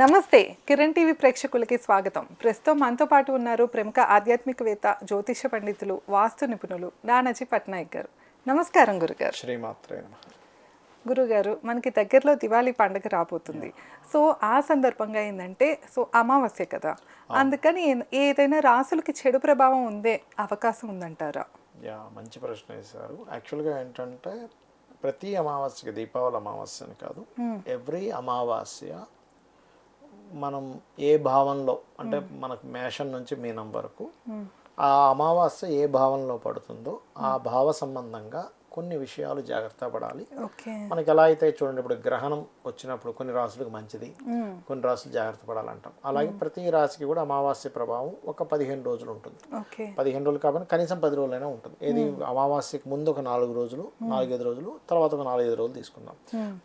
నమస్తే కిరణ్ టీవీ ప్రేక్షకులకి స్వాగతం. ప్రస్తుతం మనతో పాటు ఉన్నారు ప్రముఖ ఆధ్యాత్మికవేత్త జ్యోతిష పండితులు వాస్తు నిపుణులు నానాజీ పట్నాయక్ గారు. నమస్కారం గురుగారు. శ్రీమాత్రే గురుగారు మనకి దగ్గరలో దివాళీ పండుగ రాబోతుంది. సో ఆ సందర్భంగా ఏంటంటే సో అమావాస్య కదా. అందుకని ఏదైనా రాసులకి చెడు ప్రభావం ఉందే అవకాశం ఉందంటారా? యా మంచి ప్రశ్న వేశారు. యాక్చువల్గా ఏంటంటే ప్రతి అమావాస్యకి దీపావళి అమావాస్య అని కాదు ఎవ్రీ అమావాస్య మనం ఏ భావంలో అంటే మనకు మేషం నుంచి మీనం వరకు ఆ అమావాస్య ఏ భావంలో పడుతుందో ఆ భావ సంబంధంగా కొన్ని విషయాలు జాగ్రత్త పడాలి. మనకి ఎలా అయితే చూడండి ఇప్పుడు గ్రహణం వచ్చినప్పుడు కొన్ని రాసులకు మంచిది కొన్ని రాసులు జాగ్రత్త పడాలంటాం. అలాగే ప్రతి రాశికి కూడా అమావాస్య ప్రభావం ఒక పదిహేను రోజులు ఉంటుంది. పదిహేను రోజులు కాబట్టి కనీసం పది రోజులైనా ఉంటుంది. ఏది అమావాస్యకి ముందు ఒక నాలుగు రోజులు నాలుగైదు రోజులు తర్వాత ఒక నాలుగైదు రోజులు తీసుకుందాం.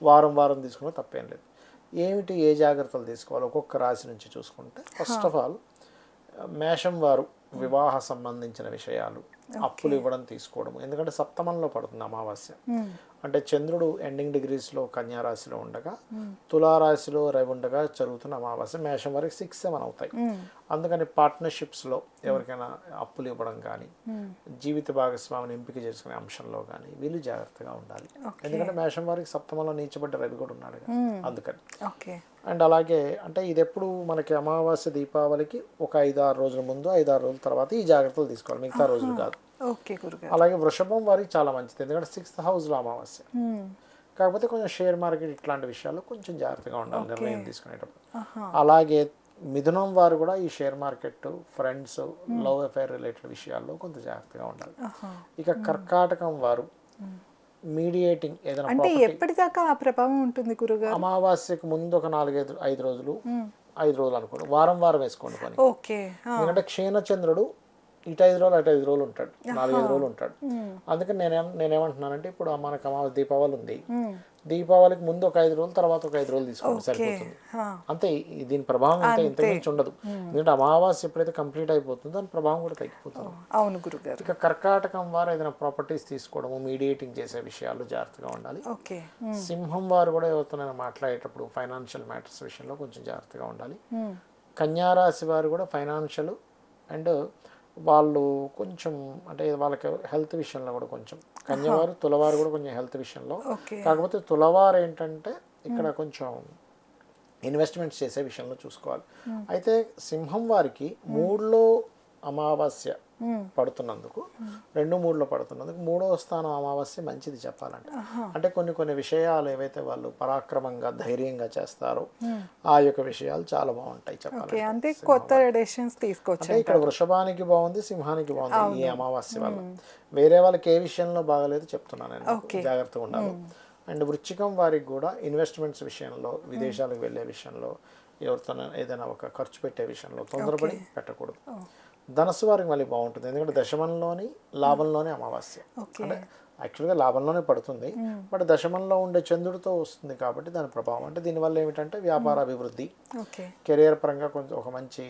వారం వారం తీసుకున్నా తప్పేం లేదు. ఏమిటి ఏ జాగ్రత్తలు తీసుకోవాలి? ఒక్కొక్క రాశి నుంచి చూసుకుంటే ఫస్ట్ ఆఫ్ ఆల్ మేషం వారు వివాహ సంబంధించిన విషయాలు అప్పులు ఇవ్వడం తీసుకోవడం ఎందుకంటే సప్తమంలో పడుతుంది అమావాస్య. అంటే చంద్రుడు ఎండింగ్ డిగ్రీస్లో కన్యా రాశిలో ఉండగా తులారాశిలో రవి ఉండగా జరుగుతున్న అమావాస్య మేషం వరకు సిక్స్ సెవెన్ అవుతాయి. అందుకని పార్ట్నర్షిప్స్లో ఎవరికైనా అప్పులు ఇవ్వడం కానీ జీవిత భాగస్వామిని ఎంపిక చేసుకునే అంశంలో కానీ వీళ్ళు జాగ్రత్తగా ఉండాలి. ఎందుకంటే మేషం వారికి సప్తమంలో నీచబడ్డ రవి కూడా ఉన్నాడు. అందుకని. అండ్ అలాగే అంటే ఇది ఎప్పుడు మనకి అమావాస్య దీపావళికి ఒక ఐదు ఆరు రోజుల ముందు ఐదు ఆరు రోజుల తర్వాత ఈ జాగ్రత్తలు తీసుకోవాలి. మిగతా రోజులు కాదు. అలాగే వృషభం వారికి చాలా మంచిది. ఎందుకంటే సిక్స్త్ హౌస్లో అమావాస్య. కాకపోతే కొంచెం షేర్ మార్కెట్ ఇట్లాంటి విషయాల్లో కొంచెం జాగ్రత్తగా ఉండాలి నిర్ణయం తీసుకునేటప్పుడు. అలాగే మిథునం వారు కూడా ఈ share market friends love affair related విషయాల్లో కొంత జాగ్రత్తగా ఉండాలి. ఇక కర్కాటకం వారు మీడియేటింగ్ ఏదైనా అంటే ఎప్పటిదాకా ఆ ప్రభావం ఉంటుంది గురుగారు? అమావాస్యకు ముందు ఒక నాలుగైదు ఐదు రోజులు ఐదు రోజులు అనుకోండి. వారం వారం వేసుకోండి పని. ఎందుకంటే క్షీణచంద్రుడు ఇటు ఐదు రోజులు అటు ఐదు రోజులు ఉంటాడు. నాలుగైదు రోజులు ఉంటాడు. అందుకని నేనేం నేనేమంటున్నానంటే ఇప్పుడు మనకు అమావాస్య దీపావళి ఉంది. దీపావళికి ముందు ఒక ఐదు రోజులు తర్వాత ఒక ఐదు రోజులు తీసుకోండి సరిపోతుంది. అంతే దీని ప్రభావం అంతే ఇంత మించి ఉండదు. ఎందుకంటే అమావాస్య ఎప్పుడైతే కంప్లీట్ అయిపోతుందో దాని ప్రభావం కూడా తగ్గిపోతుంది. అవును గురుగారు. ఇక కర్కాటకం వారు ఏదైనా ప్రాపర్టీస్ తీసుకోవడము మీడియేటింగ్ చేసే విషయాలు జాగ్రత్తగా ఉండాలి. ఓకే. సింహం వారు కూడా ఎవరితోనైనా మాట్లాడేటప్పుడు ఫైనాన్షియల్ మ్యాటర్స్ విషయంలో కొంచెం జాగ్రత్తగా ఉండాలి. మ్మ్. కన్యా రాశి వారు కూడా ఫైనాన్షియల్ అండ్ వాళ్ళు కొంచెం అంటే వాళ్ళకి హెల్త్ విషయంలో కూడా కొంచెం. కన్యవారు తులవారు కూడా కొంచెం హెల్త్ విషయంలో. కాకపోతే తులవారు ఏంటంటే ఇక్కడ కొంచెం ఇన్వెస్ట్మెంట్స్ చేసే విషయంలో చూసుకోవాలి. అయితే సింహం వారికి మూడులో అమావాస్య. పడుతున్నందుకు రెండు మూడులో పడుతున్నందుకు మూడో స్థానం అమావాస్య మంచిది చెప్పాలంటే. అంటే కొన్ని కొన్ని విషయాలు ఏవైతే వాళ్ళు పరాక్రమంగా ధైర్యంగా చేస్తారో ఆ యొక్క విషయాలు చాలా బాగుంటాయి ఓకే చెప్పాలంటే అంటే కొత్త డెసిషన్స్ తీసుకోవచ్చు అంటే ఇక్కడ వృషభానికి బాగుంది సింహానికి బాగుంది ఈ అమావాస్య వల్ల. వేరే వాళ్ళకి ఏ విషయంలో బాగలేదు చెప్తున్నాను నేను జాగ్రత్తగా ఉండాలి. అండ్ వృచ్చికం వారికి కూడా ఇన్వెస్ట్మెంట్స్ విషయంలో విదేశాలకు వెళ్ళే విషయంలో ఎవరితో ఏదైనా ఒక ఖర్చు పెట్టే విషయంలో తొందరపడి పెట్టకూడదు. ధనస్సు వారికి మళ్ళీ బాగుంటుంది. ఎందుకంటే దశమంలోని లాభంలోనే అమావాస్య. అంటే యాక్చువల్గా లాభంలోనే పడుతుంది. బట్ దశమంలో ఉండే చంద్రుడితో వస్తుంది కాబట్టి దాని ప్రభావం. అంటే దీనివల్ల ఏమిటంటే వ్యాపార అభివృద్ధి కెరియర్ పరంగా కొంచెం ఒక మంచి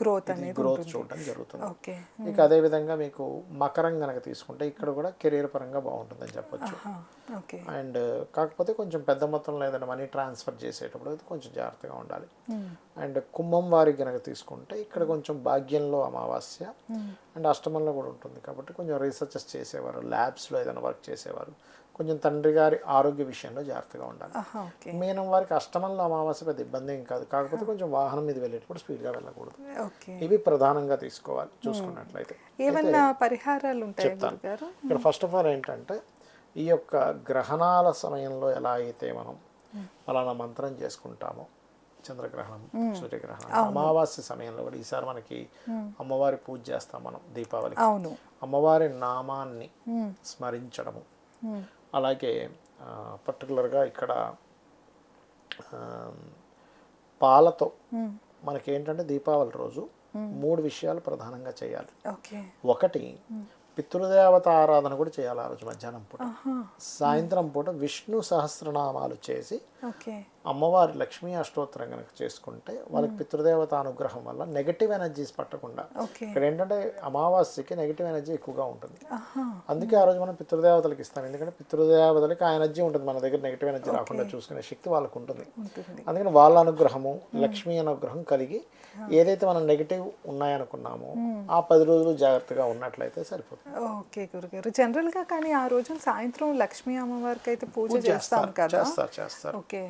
గ్రోత్ అనేది గ్రోత్ చూడడం జరుగుతుంది. ఓకే. ఇక అదే విధంగా మీకు మకరం గనక తీసుకుంటే ఇక్కడ కూడా కెరీర్ పరంగా బాగుంటుందని చెప్పొచ్చు. ఓకే. అండ్ కాకపోతే కొంచెం పెద్ద మొత్తంలో ఏదైనా మనీ ట్రాన్స్ఫర్ చేసేటప్పుడు అయితే కొంచెం జాగ్రత్తగా ఉండాలి. అండ్ కుంభం వారికి గనక తీసుకుంటే ఇక్కడ కొంచెం భాగ్యంలో అమావాస్య అండ్ అష్టమంలో కూడా ఉంటుంది. కాబట్టి కొంచెం రీసెర్చెస్ చేసేవారు ల్యాబ్స్లో ఏదైనా వర్క్ చేసేవారు. కొంచెం తండ్రి గారి ఆరోగ్య విషయంలో జాగ్రత్తగా ఉండాలి. మీనం వారికి అష్టమంలో అమావాస్య పెద్ద ఇబ్బంది ఏం కాదు. కాకపోతే కొంచెం వాహనం మీద వెళ్ళేటప్పుడు స్పీడ్గా వెళ్ళకూడదు. ఓకే. ఇవి ప్రధానంగా తీసుకోవాలి చూసుకున్నట్లయితే. ఏమన్నా పరిహారాలు ఉంటాయి గురుగారు? ఇక్కడ ఫస్ట్ ఆఫ్ ఆల్ ఏంటంటే ఈ యొక్క గ్రహణాల సమయంలో ఎలా అయితే మనం ఫలానా మంత్రం చేసుకుంటామో చంద్రగ్రహణం సూర్యగ్రహణం అమావాస్య సమయంలో కూడా ఈసారి మనకి అమ్మవారి పూజ చేస్తాం మనం దీపావళికి. అవును. అమ్మవారి నామాన్ని. స్మరించడము. అలాగే పర్టికులర్గా ఇక్కడ పాలతో. మనకి ఏంటంటే దీపావళి రోజు మూడు విషయాలు ప్రధానంగా చేయాలి. ఓకే. ఒకటి పితృదేవత ఆరాధన కూడా చేయాలి ఆ రోజు మధ్యాహ్నం పూట. సాయంత్రం పూట విష్ణు సహస్రనామాలు చేసి ఓకే. అమ్మవారి లక్ష్మీ అష్టోత్తరం కనుక చేసుకుంటే వాళ్ళకి పితృదేవత అనుగ్రహం వల్ల నెగటివ్ ఎనర్జీస్ పట్టకుండా ఇక్కడ ఏంటంటే అమావాస్యకి నెగిటివ్ ఎనర్జీ ఎక్కువగా ఉంటుంది. అందుకే ఆ రోజు మనం పితృదేవతలకు ఇస్తాం. ఎందుకంటే పితృదేవతలకి ఆ ఎనర్జీ ఉంటుంది మన దగ్గర నెగిటివ్ ఎనర్జీ రాకుండా చూసుకునే శక్తి వాళ్ళకు ఉంటుంది. అందుకని వాళ్ళ అనుగ్రహము లక్ష్మీ అనుగ్రహం కలిగి ఏదైతే మనం నెగిటివ్ ఉన్నాయనుకున్నామో ఆ పది రోజులు జాగ్రత్తగా ఉన్నట్లయితే సరిపోతుంది. ఓకే గురుగారు. జనరల్గా కానీ ఆ రోజు సాయంత్రం లక్ష్మీ అమ్మవారికి అయితే పూజ చేస్తాం కదా. చేస్తారు చేస్తారు. ఓకే.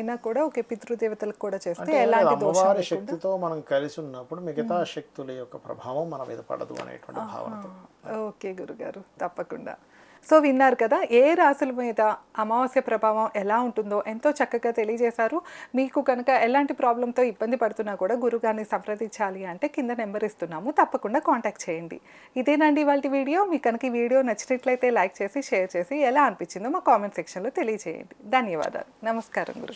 అయినా కూడా ఓకే పితృదేవతలకు కూడా చేస్తే ఎలాంటి దోషం శక్తితో మనం కలిసి ఉన్నప్పుడు మిగతా శక్తుల యొక్క ప్రభావం మన మీద పడదు అనేటువంటి భావనతో. ఓకే గురుగారు తప్పకుండా. సో విన్నారు కదా ఏ రాశుల మీద అమావాస్య ప్రభావం ఎలా ఉంటుందో ఎంతో చక్కగా తెలియజేశారు. మీకు కనుక ఎలాంటి ప్రాబ్లంతో ఇబ్బంది పడుతున్నా కూడా గురుగారిని సంప్రదించాలి అంటే కింద నెంబర్ ఇస్తున్నాము తప్పకుండా కాంటాక్ట్ చేయండి. ఇదేనండి ఇవాళ వీడియో. మీకు కనుక ఈ వీడియో నచ్చినట్లయితే లైక్ చేసి షేర్ చేసి ఎలా అనిపించిందో మా కామెంట్ సెక్షన్లో తెలియజేయండి. ధన్యవాదాలు. నమస్కారం గురు